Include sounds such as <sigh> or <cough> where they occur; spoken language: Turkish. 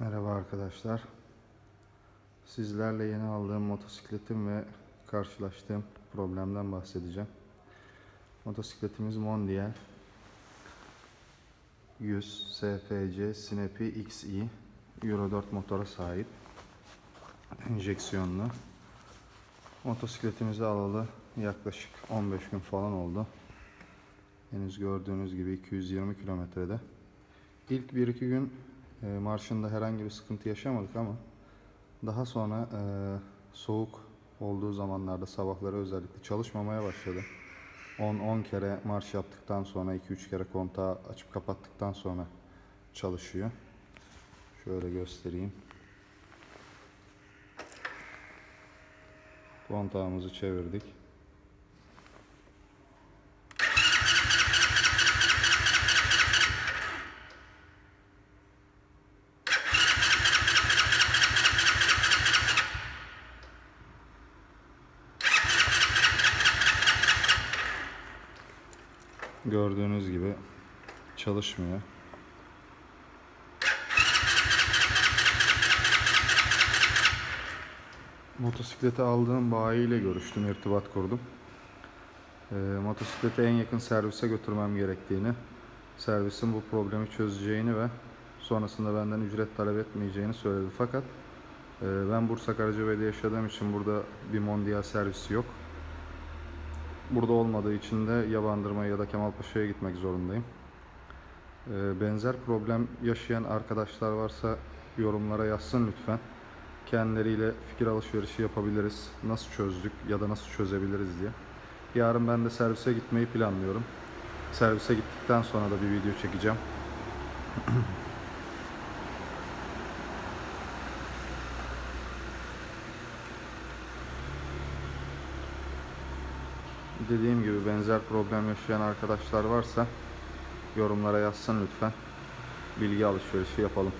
Merhaba arkadaşlar. Sizlerle yeni aldığım motosikletim ve karşılaştığım problemden bahsedeceğim. Motosikletimiz Mondial 100 SFC Sinapi XI Euro 4 motora sahip. Enjeksiyonlu. Motosikletimizi alalı yaklaşık 15 gün falan oldu. Henüz gördüğünüz gibi 220 kilometrede. İlk 1-2 gün e, marşında herhangi bir sıkıntı yaşamadık ama daha sonra e, soğuk olduğu zamanlarda sabahları özellikle çalışmamaya başladı. 10-10 kere marş yaptıktan sonra 2-3 kere kontağı açıp kapattıktan sonra çalışıyor. Şöyle göstereyim. Kontağımızı çevirdik. Gördüğünüz gibi çalışmıyor. Motosikleti aldığım bayiyle görüştüm, irtibat kurdum. Ee, motosikleti en yakın servise götürmem gerektiğini, servisin bu problemi çözeceğini ve sonrasında benden ücret talep etmeyeceğini söyledi. Fakat e, ben Bursa Karacabey'de yaşadığım için burada bir Mondial servisi yok. Burada olmadığı için de Yabandırma'ya ya da Kemalpaşa'ya gitmek zorundayım. Ee, benzer problem yaşayan arkadaşlar varsa yorumlara yazsın lütfen. Kendileriyle fikir alışverişi yapabiliriz. Nasıl çözdük ya da nasıl çözebiliriz diye. Yarın ben de servise gitmeyi planlıyorum. Servise gittikten sonra da bir video çekeceğim. <clears throat> Dediğim gibi benzer problem yaşayan arkadaşlar varsa yorumlara yazsın lütfen. Bilgi alışverişi yapalım.